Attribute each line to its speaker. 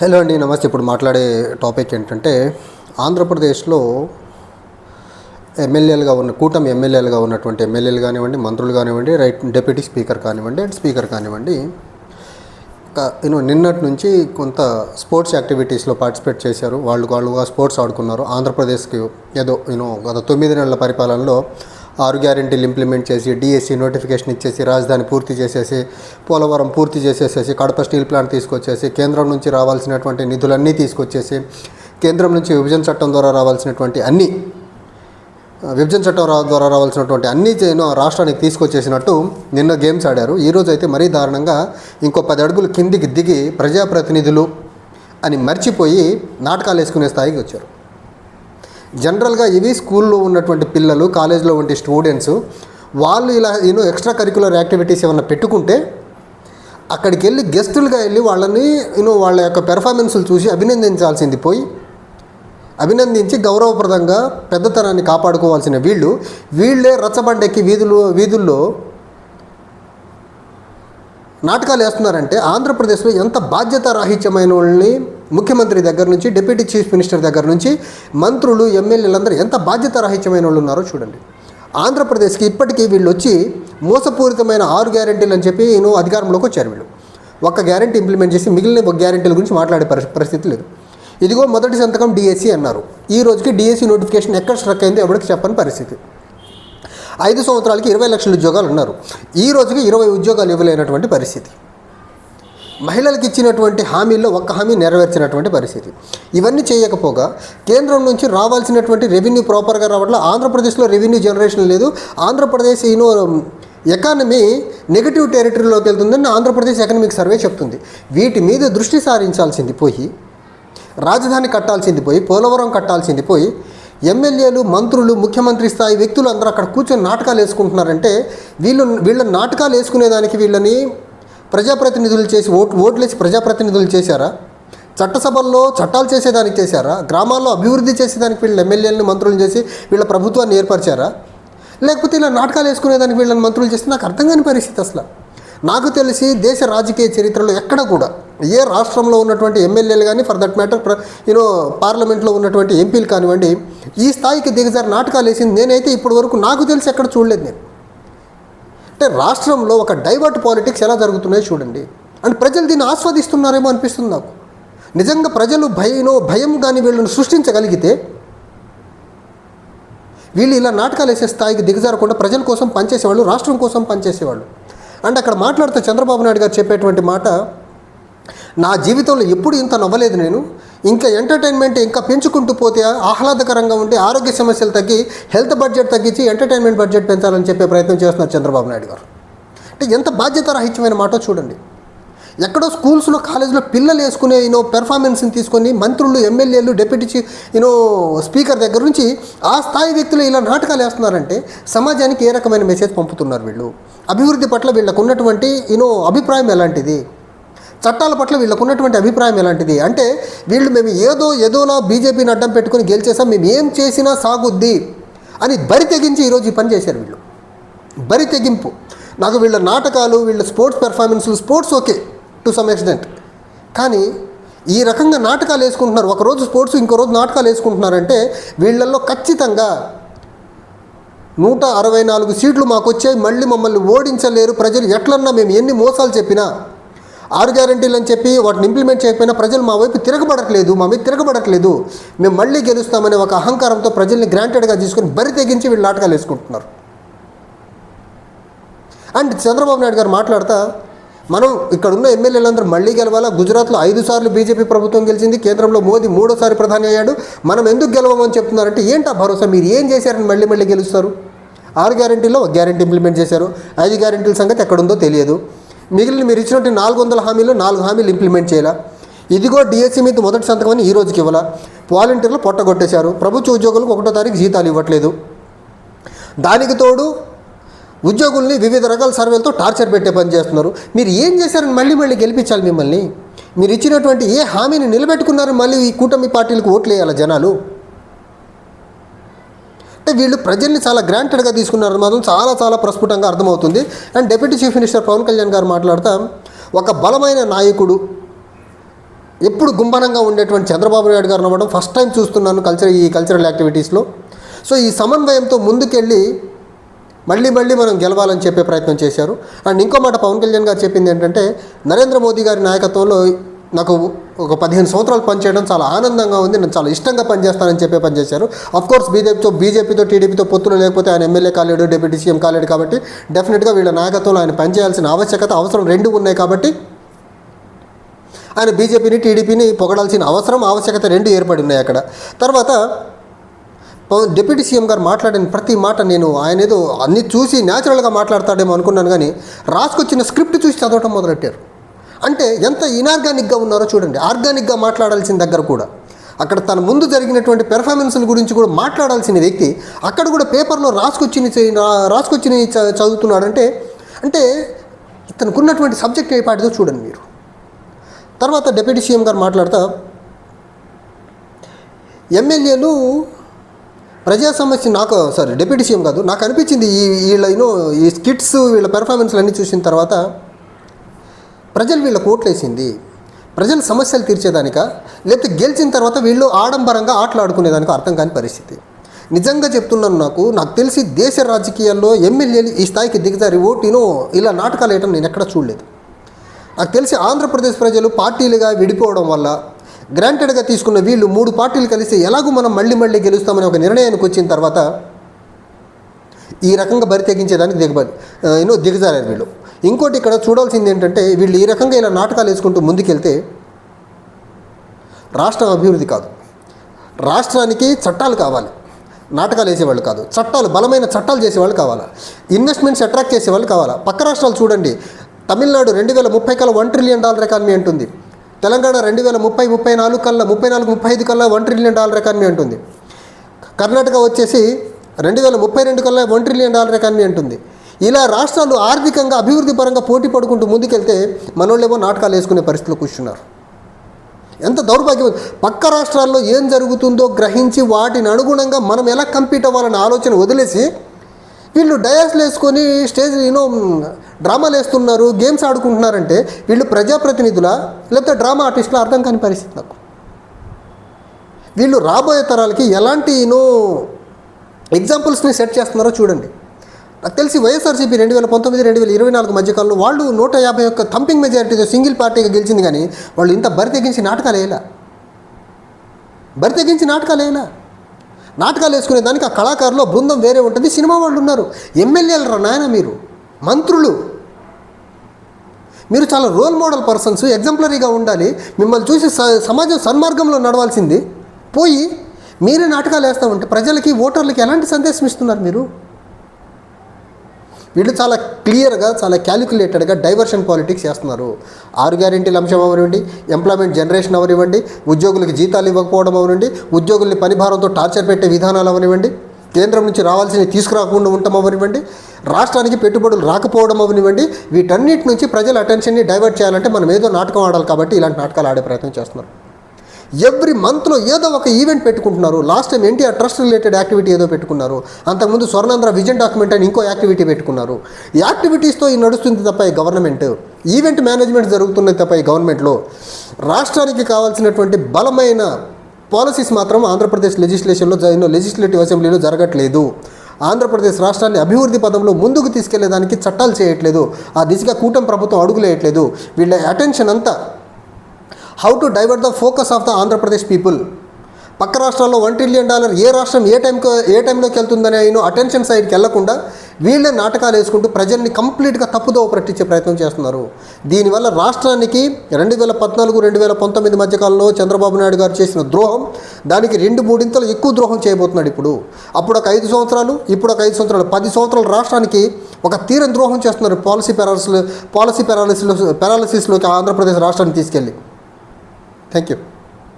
Speaker 1: Hello అండి నమస్తే. ఇప్పుడు మాట్లాడే టాపిక్ ఏంటంటే ఆంధ్రప్రదేశ్లో ఎమ్మెల్యేలుగా ఉన్న కూటమి ఎమ్మెల్యేలుగా ఉన్నటువంటి ఎమ్మెల్యేలు కానివ్వండి మంత్రులు కానివ్వండి రైట్ డెప్యూటీ స్పీకర్ కానివ్వండి అండ్ స్పీకర్ కానివ్వండి యూనో నిన్నటి నుంచి కొంత స్పోర్ట్స్ యాక్టివిటీస్లో పార్టిసిపేట్ చేశారు. వాళ్ళు వాళ్ళుగా స్పోర్ట్స్ ఆడుకున్నారు. ఆంధ్రప్రదేశ్కి ఏదో యూనో గత తొమ్మిది నెలల పరిపాలనలో ఆరు గ్యారెంటీలు ఇంప్లిమెంట్ చేసి డిఎస్సి నోటిఫికేషన్ ఇచ్చేసి రాజధాని పూర్తి చేసేసి పోలవరం పూర్తి చేసేసేసి కడప స్టీల్ ప్లాంట్ తీసుకొచ్చేసి కేంద్రం నుంచి రావాల్సినటువంటి నిధులన్నీ తీసుకొచ్చేసి కేంద్రం నుంచి విభజన చట్టం ద్వారా రావాల్సినటువంటి అన్ని విభజన చట్టం ద్వారా రావాల్సినటువంటి అన్ని రాష్ట్రానికి తీసుకొచ్చేసినట్టు నిన్న గేమ్స్ ఆడారు. ఈరోజు అయితే మరీ దారుణంగా ఇంకో పది అడుగులు కిందికి దిగి ప్రజాప్రతినిధులు అని మర్చిపోయి నాటకాలు వేసుకునే స్థాయికి వచ్చారు. జనరల్గా ఇవి స్కూల్లో ఉన్నటువంటి పిల్లలు కాలేజ్లో ఉండే స్టూడెంట్స్ వాళ్ళు ఇలా యూనో ఎక్స్ట్రా కరికులర్ యాక్టివిటీస్ ఏమైనా పెట్టుకుంటే అక్కడికి వెళ్ళి గెస్టులుగా వెళ్ళి వాళ్ళని యూనో వాళ్ళ యొక్క పెర్ఫార్మెన్స్లు చూసి అభినందించాల్సింది పోయి అభినందించి గౌరవప్రదంగా పెద్దతనాన్ని కాపాడుకోవాల్సిన వీళ్ళు వీళ్ళే రచ్చబండెక్కి వీధులు వీధుల్లో నాటకాలు వేస్తున్నారంటే ఆంధ్రప్రదేశ్లో ఎంత బాధ్యత రాహిత్యమైన వాళ్ళని ముఖ్యమంత్రి దగ్గర నుంచి డిప్యూటీ చీఫ్ మినిస్టర్ దగ్గర నుంచి మంత్రులు ఎమ్మెల్యేలందరూ ఎంత బాధ్యత రాహిత్యమైన వాళ్ళు ఉన్నారో చూడండి. ఆంధ్రప్రదేశ్కి ఇప్పటికీ వీళ్ళు వచ్చి మోసపూరితమైన ఆరు గ్యారెంటీలు అని చెప్పి నేను అధికారంలోకి వచ్చారు వీళ్ళు. ఒక్క గ్యారెంటీ ఇంప్లిమెంట్ చేసి మిగిలిన ఒక గ్యారెంటీల గురించి మాట్లాడే పరి- పరిస్థితి లేదు. ఇదిగో మొదటి సంతకం డిఎస్సి అన్నారు. ఈ రోజుకి డిఎస్సి నోటిఫికేషన్ ఎక్కడ స్ట్రక్ అయిందో ఎవరికి చెప్పని పరిస్థితి. ఐదు సంవత్సరాలకి ఇరవై లక్షల ఉద్యోగాలు ఉన్నారు ఈ రోజుకి ఇరవై ఉద్యోగాలు ఇవ్వలేనటువంటి పరిస్థితి. మహిళలకు ఇచ్చినటువంటి హామీల్లో ఒక్క హామీ నెరవేర్చినటువంటి పరిస్థితి. ఇవన్నీ చేయకపోగా కేంద్రం నుంచి రావాల్సినటువంటి రెవెన్యూ ప్రాపర్గా రావట్ల ఆంధ్రప్రదేశ్లో రెవెన్యూ జనరేషన్ లేదు. Andhra Pradesh you know economy negative టెరిటరీలోకి వెళ్తుందని ఆంధ్రప్రదేశ్ ఎకనామిక్ సర్వే చెప్తుంది. వీటి మీద దృష్టి సారించాల్సింది పోయి రాజధాని కట్టాల్సింది పోయి పోలవరం కట్టాల్సింది పోయి ఎమ్మెల్యేలు మంత్రులు ముఖ్యమంత్రి స్థాయి వ్యక్తులు అందరూ అక్కడ కూర్చొని నాటకాలు వేసుకుంటున్నారంటే వీళ్ళు వీళ్ళ నాటకాలు వేసుకునేదానికి వీళ్ళని ప్రజాప్రతినిధులు చేసి ఓటు ఓట్లేసి ప్రజాప్రతినిధులు చేశారా? చట్టసభల్లో చట్టాలు చేసేదానికి చేశారా? గ్రామాల్లో అభివృద్ధి చేసేదానికి వీళ్ళ ఎమ్మెల్యేలను మంత్రులు చేసి వీళ్ళ ప్రభుత్వాన్ని ఏర్పరిచారా? లేకపోతే ఇలా నాటకాలు వేసుకునేదానికి వీళ్ళని మంత్రులు చేస్తే నాకు అర్థం కాని పరిస్థితి అసలు. నాకు తెలిసి దేశ రాజకీయ చరిత్రలో ఎక్కడ కూడా ఏ రాష్ట్రంలో ఉన్నటువంటి ఎమ్మెల్యేలు కానీ ఫర్ దట్ మ్యాటర్ యూనో పార్లమెంట్లో ఉన్నటువంటి ఎంపీలు కానివ్వండి ఈ స్థాయికి దిగజారి నాటకాలు వేసింది నేనైతే ఇప్పటి వరకు నాకు తెలిసి ఎక్కడ చూడలేదు నేను. అంటే రాష్ట్రంలో ఒక డైవర్ట్ పాలిటిక్స్ ఎలా జరుగుతున్నాయో చూడండి. అండ్ ప్రజలు దీన్ని ఆస్వాదిస్తున్నారేమో అనిపిస్తుంది నాకు. నిజంగా ప్రజలు భయనో భయం కానీ వీళ్ళని సృష్టించగలిగితే వీళ్ళు ఇలా నాటకాలు వేసే స్థాయికి దిగజారకుండా ప్రజల కోసం పనిచేసేవాళ్ళు రాష్ట్రం కోసం పనిచేసేవాళ్ళు. అండ్ అక్కడ మాట్లాడుతూ చంద్రబాబు నాయుడు గారు చెప్పేటువంటి మాట నా జీవితంలో ఎప్పుడు ఇంత నవ్వలేదు నేను. ఇంకా ఎంటర్టైన్మెంట్ ఇంకా పెంచుకుంటూ పోతే ఆహ్లాదకరంగా ఉంటే ఆరోగ్య సమస్యలు తగ్గి హెల్త్ బడ్జెట్ తగ్గించి ఎంటర్టైన్మెంట్ బడ్జెట్ పెంచాలని చెప్పే ప్రయత్నం చేస్తున్నారు చంద్రబాబు నాయుడు గారు. అంటే ఎంత బాధ్యత రాహిత్యమైన మాట చూడండి. ఎక్కడో స్కూల్స్లో కాలేజీలో పిల్లలు వేసుకునే యూనో పెర్ఫార్మెన్స్ని తీసుకొని మంత్రులు ఎమ్మెల్యేలు డిప్యూటీ ఈయనో యూనో స్పీకర్ దగ్గర నుంచి ఆ స్థాయి వ్యక్తులు ఇలా నాటకాలు వేస్తున్నారంటే సమాజానికి ఏ రకమైన మెసేజ్ పంపుతున్నారు వీళ్ళు? అభివృద్ధి పట్ల వీళ్ళకు ఉన్నటువంటి యూనో అభిప్రాయం ఎలాంటిది? చట్టాల పట్ల వీళ్ళకు ఉన్నటువంటి అభిప్రాయం ఎలాంటిది? అంటే వీళ్ళు మేము ఏదో ఏదోలా బీజేపీని అడ్డం పెట్టుకుని గెలిచేసాం మేము ఏం చేసినా సాగుద్ది అని బరి తెగించి ఈరోజు ఈ పని చేశారు వీళ్ళు. బరి తెగింపు. నాకు వీళ్ళ నాటకాలు వీళ్ళ sports పెర్ఫార్మెన్స్లు sports okay to some extent. కానీ ఈ రకంగా నాటకాలు వేసుకుంటున్నారు. ఒకరోజు స్పోర్ట్స్ ఇంకో రోజు నాటకాలు వేసుకుంటున్నారంటే వీళ్ళల్లో ఖచ్చితంగా నూట అరవై నాలుగు సీట్లు మాకు వచ్చాయి మళ్ళీ మమ్మల్ని ఓడించలేరు. ప్రజలు ఎట్లన్నా మేము ఎన్ని మోసాలు చెప్పినా ఆరు గ్యారంటీలు అని చెప్పి వాటిని ఇంప్లిమెంట్ చేయకపోయినా ప్రజలు మా వైపు తిరగబడట్లేదు మా మీద తిరగబడట్లేదు. మేము మళ్ళీ గెలుస్తామనే ఒక అహంకారంతో ప్రజల్ని గ్రాంటెడ్గా తీసుకొని బరి తెగించి వీళ్ళు నాటకాలు వేసుకుంటున్నారు. అండ్ చంద్రబాబు నాయుడు గారు మాట్లాడతా మనం ఇక్కడ ఉన్న ఎమ్మెల్యేలందరూ మళ్ళీ గెలవాలా? గుజరాత్లో ఐదు సార్లు బీజేపీ ప్రభుత్వం గెలిచింది కేంద్రంలో మోదీ మూడోసారి ప్రధాని అయ్యాడు. మనం ఎందుకు గెలవమని చెప్తున్నారంటే ఏంటా భరోసా? మీరు ఏం చేశారని మళ్ళీ మళ్ళీ గెలుస్తారు? ఆరు గ్యారెంటీలో ఒక గ్యారెంటీ ఇంప్లిమెంట్ చేశారు. ఐదు గ్యారెంటీల సంగతి ఎక్కడుందో తెలియదు. మిగిలిన మీరు ఇచ్చినట్టు నాలుగు వందల హామీలు నాలుగు హామీలు ఇంప్లిమెంట్ చేయాలా? ఇదిగో డిఎస్సీ మీద మొదటి సంతకం అని ఈ రోజుకి ఇవ్వాల? వాలంటీర్లు పొట్టగొట్టేశారు. ప్రభుత్వ ఉద్యోగులకు ఒకటో తారీఖు జీతాలు ఇవ్వట్లేదు. దానికి తోడు ఉద్యోగుల్ని వివిధ రకాల సర్వేలతో టార్చర్ పెట్టే పని చేస్తున్నారు. మీరు ఏం చేశారని మళ్ళీ మళ్ళీ గెలిపించాలి మిమ్మల్ని? మీరు ఇచ్చినటువంటి ఏ హామీని నిలబెట్టుకున్నారు మళ్ళీ ఈ కూటమి పార్టీలకు ఓట్లు వేయాలి జనాలు? అంటే వీళ్ళు ప్రజల్ని చాలా గ్రాంటెడ్గా తీసుకున్నారు మాత్రం చాలా చాలా ప్రస్ఫుటంగా అర్థమవుతుంది. And deputy chief minister Pawan Kalyan garu మాట్లాడతా ఒక బలమైన నాయకుడు ఎప్పుడు గుంభనంగా ఉండేటువంటి చంద్రబాబు నాయుడు గారు అవ్వడం ఫస్ట్ టైం చూస్తున్నాను కల్చర్ ఈ కల్చరల్ యాక్టివిటీస్లో. సో ఈ సమన్వయంతో ముందుకెళ్ళి మళ్ళీ మళ్ళీ మనం గెలవాలని చెప్పే ప్రయత్నం చేశారు. అండ్ ఇంకో మాట పవన్ కళ్యాణ్ గారు చెప్పింది ఏంటంటే నరేంద్ర మోదీ గారి నాయకత్వంలో నాకు ఒక పదిహేను సంవత్సరాలు పనిచేయడం చాలా ఆనందంగా ఉంది. నేను చాలా ఇష్టంగా పనిచేస్తానని చెప్పే పనిచేశారు. కోర్స్ బీజేపీతో బీజేపీతో టీడీపీతో పొత్తులు లేకపోతే ఆయన ఎమ్మెల్యే కాలేడు డిప్యూటీ సీఎం కాలేడు కాబట్టి డెఫినెట్గా వీళ్ళ నాయకత్వంలో ఆయన పనిచేయాల్సిన ఆవశ్యకత అవసరం రెండు ఉన్నాయి కాబట్టి ఆయన బీజేపీని టీడీపీని పొగడాల్సిన అవసరం ఆవశ్యకత రెండు ఏర్పడి ఉన్నాయి అక్కడ. తర్వాత డిప్యూటీ సీఎం గారు మాట్లాడిన ప్రతి మాట నేను ఆయన ఏదో అన్ని చూసి న్యాచురల్గా మాట్లాడతాడేమో అనుకున్నాను కానీ రాసుకొచ్చిన స్క్రిప్ట్ చూసి చదవటం మొదలెట్టారు. అంటే ఎంత ఇనార్గానిక్గా ఉన్నారో చూడండి. ఆర్గానిక్గా మాట్లాడాల్సిన దగ్గర కూడా. అక్కడ తన ముందు జరిగినటువంటి పెర్ఫార్మెన్స్ల గురించి కూడా మాట్లాడాల్సిన వ్యక్తి అక్కడ కూడా పేపర్లో రాసుకొచ్చిన రాసుకొచ్చిన చదువుతున్నాడంటే అంటే ఇతనికి ఉన్నటువంటి సబ్జెక్ట్ ఏ పాటిదో చూడండి మీరు. తర్వాత డిప్యూటీ సీఎం గారు మాట్లాడతా ఎమ్మెల్యేలు ప్రజా సమస్య నాకు సారీ డిప్యూటీ సీఎం కాదు నాకు అనిపించింది ఈ వీళ్ళ యూనో ఈ స్కిట్స్ వీళ్ళ పెర్ఫార్మెన్స్లు అన్నీ చూసిన తర్వాత ప్రజలు వీళ్ళకు ఓట్లేసింది ప్రజల సమస్యలు తీర్చేదానిక? లేకపోతే గెలిచిన తర్వాత వీళ్ళు ఆడంబరంగా ఆటలాడుకునేదానికి అర్థం కాని పరిస్థితి. నిజంగా చెప్తున్నాను నాకు నాకు తెలిసి దేశ రాజకీయాల్లో ఎమ్మెల్యేలు ఈ స్థాయికి దిగజారి ఓటీను ఇలా నాటకాలు వేయటం నేను ఎక్కడ చూడలేదు. నాకు తెలిసి ఆంధ్రప్రదేశ్ ప్రజలు పార్టీలుగా విడిపోవడం వల్ల గ్రాంటెడ్గా తీసుకున్న వీళ్ళు మూడు పార్టీలు కలిసి ఎలాగూ మనం మళ్ళీ మళ్ళీ గెలుస్తామని ఒక నిర్ణయానికి వచ్చిన తర్వాత ఈ రకంగా బరి తెగించేదానికి దిగబడి యూనో దిగజారారు వీళ్ళు. ఇంకోటి ఇక్కడ చూడాల్సింది ఏంటంటే వీళ్ళు ఈ రకంగా ఇలా నాటకాలు వేసుకుంటూ ముందుకెళ్తే రాష్ట్రం అభివృద్ధి కాదు. రాష్ట్రానికి చట్టాలు కావాలి. నాటకాలు వేసేవాళ్ళు కాదు. చట్టాలు బలమైన చట్టాలు చేసేవాళ్ళు కావాలా. ఇన్వెస్ట్మెంట్స్ అట్రాక్ట్ చేసేవాళ్ళు కావాలా. పక్క రాష్ట్రాలు చూడండి. తమిళనాడు రెండు వేల ముప్పై కల్లా వన్ ట్రిలియన్ డాలర్ ఎకానమీ అంటుంది. తెలంగాణ రెండు వేల ముప్పై ముప్పై నాలుగు కల్లా ముప్పై నాలుగు ముప్పై ఐదు కల్లా వన్ ట్రిలియన్ డాలర్ ఎకానమీ అంటుంది. కర్ణాటక వచ్చేసి రెండు వేల ముప్పై రెండు కల్లా వన్ ట్రిలియన్ డాలర్ ఎకానమీ అంటుంది. ఇలా రాష్ట్రాలు ఆర్థికంగా అభివృద్ధి పరంగా పోటీ పడుకుంటూ ముందుకెళ్తే మనోళ్ళేమో నాటకాలు వేసుకునే పరిస్థితిలో కూర్చున్నారు. ఎంత దౌర్భాగ్యం పక్క రాష్ట్రాల్లో ఏం జరుగుతుందో గ్రహించి వాటిని అనుగుణంగా మనం ఎలా కంపీట్ అవ్వాలనే ఆలోచన వదిలేసి వీళ్ళు డయాస్లు వేసుకొని స్టేజ్ యూనో డ్రామాలు వేస్తున్నారు గేమ్స్ ఆడుకుంటున్నారంటే వీళ్ళు ప్రజాప్రతినిధుల లేకపోతే డ్రామా ఆర్టిస్టుల అర్థం కాని పరిస్థితి నాకు. వీళ్ళు రాబోయే తరాలకి ఎలాంటి యూనో ఎగ్జాంపుల్స్ని సెట్ చేస్తున్నారో చూడండి. నాకు తెలిసి వైఎస్ఆర్సీపీ రెండు వేల పంతొమ్మిది రెండు వేల ఇరవై నాలుగు మధ్యకాలంలో వాళ్ళు నూట యాభై ఒక్క థంపింగ్ మెజారిటీతో సింగిల్ పార్టీగా గెలిచింది కానీ వాళ్ళు ఇంత బరి తెగించి నాటకాలు వేయలా? బరి తెగించి నాటకాలు వేయలా? నాటకాలు వేసుకునే దానికి ఆ కళాకారులు బృందం వేరే ఉంటుంది సినిమా వాళ్ళు ఉన్నారు. ఎమ్మెల్యేలు రా నాయన మీరు? మంత్రులు? మీరు చాలా రోల్ మోడల్ పర్సన్స్ ఎగ్జాంపులరీగా ఉండాలి. మిమ్మల్ని చూసి స- సమాజం సన్మార్గంలో నడవాల్సింది. పోయి మీరే నాటకాలు వేస్తూ ఉంటే ప్రజలకి ఓటర్లకి ఎలాంటి సందేశం ఇస్తున్నారు మీరు? వీళ్ళు చాలా క్లియర్గా చాలా క్యాలిక్యులేటెడ్గా డైవర్షన్ పాలిటిక్స్ చేస్తున్నారు. ఆరు గ్యారెంటీల అంశం అవనివ్వండి ఎంప్లాయ్మెంట్ జనరేషన్ అవనివ్వండి ఉద్యోగులకు జీతాలు ఇవ్వకపోవడం అవనివ్వండి ఉద్యోగుల్ని పని భారంతో టార్చర్ పెట్టే విధానాలు అవనివ్వండి కేంద్రం నుంచి రావాల్సినవి తీసుకురాకుండా ఉండటం అవనివ్వండి రాష్ట్రానికి పెట్టుబడులు రాకపోవడం అవనివ్వండి వీటన్నిటి నుంచి ప్రజల అటెన్షన్ని డైవర్ట్ చేయాలంటే మనం ఏదో నాటకం ఆడాలి కాబట్టి ఇలాంటి నాటకాలు ఆడే ప్రయత్నం చేస్తున్నారు. ఎవ్రీ మంత్లో ఏదో ఒక ఈవెంట్ పెట్టుకుంటున్నారు. Last time NTR trust related activity ఏదో పెట్టుకున్నారు. అంతకుముందు స్వర్ణాంధ్ర విజన్ డాక్యుమెంట్ అని ఇంకో యాక్టివిటీ పెట్టుకున్నారు. యాక్టివిటీస్తో ఈ నడుస్తుంది తప్ప ఈ గవర్నమెంట్. ఈవెంట్ మేనేజ్మెంట్ జరుగుతున్నది తప్ప ఈ గవర్నమెంట్లో. రాష్ట్రానికి కావాల్సినటువంటి బలమైన పాలసీస్ మాత్రం ఆంధ్రప్రదేశ్ లెజిస్లేషన్లో జరిగిన లెజిస్లేటివ్ అసెంబ్లీలో జరగట్లేదు. ఆంధ్రప్రదేశ్ రాష్ట్రాన్ని అభివృద్ధి పదంలో ముందుకు తీసుకెళ్ళేదానికి చట్టాలు చేయట్లేదు. ఆ దిశగా కూటమి ప్రభుత్వం అడుగులేయట్లేదు వీళ్ళ అటెన్షన్ అంతా how to divert the focus of the Andhra Pradesh people పక్క రాష్ట్రాల్లో వన్ ట్రిలియన్ డాలర్ ఏ రాష్ట్రం ఏ టైంకి ఏ టైంలోకి వెళ్తుందనే అయిన అటెన్షన్ సైడ్కి వెళ్ళకుండా వీళ్ళే నాటకాలు వేసుకుంటూ ప్రజల్ని కంప్లీట్గా తప్పుదోవ పట్టించే ప్రయత్నం చేస్తున్నారు. దీనివల్ల రాష్ట్రానికి రెండు వేల పద్నాలుగు రెండు వేల పంతొమ్మిది మధ్యకాలంలో చంద్రబాబు నాయుడు గారు చేసిన ద్రోహం దానికి రెండు మూడింతలు ఎక్కువ ద్రోహం చేయబోతున్నాడు ఇప్పుడు. అప్పుడు ఒక ఐదు సంవత్సరాలు ఇప్పుడు ఒక ఐదు సంవత్సరాలు పది సంవత్సరాలు రాష్ట్రానికి ఒక తీరం ద్రోహం చేస్తున్నారు పాలసీ పెరాలసిస్ పాలసీ పెరాలసిస్లో పెరాలసిస్లోకి ఆంధ్రప్రదేశ్ రాష్ట్రాన్ని తీసుకెళ్ళి. Thank you.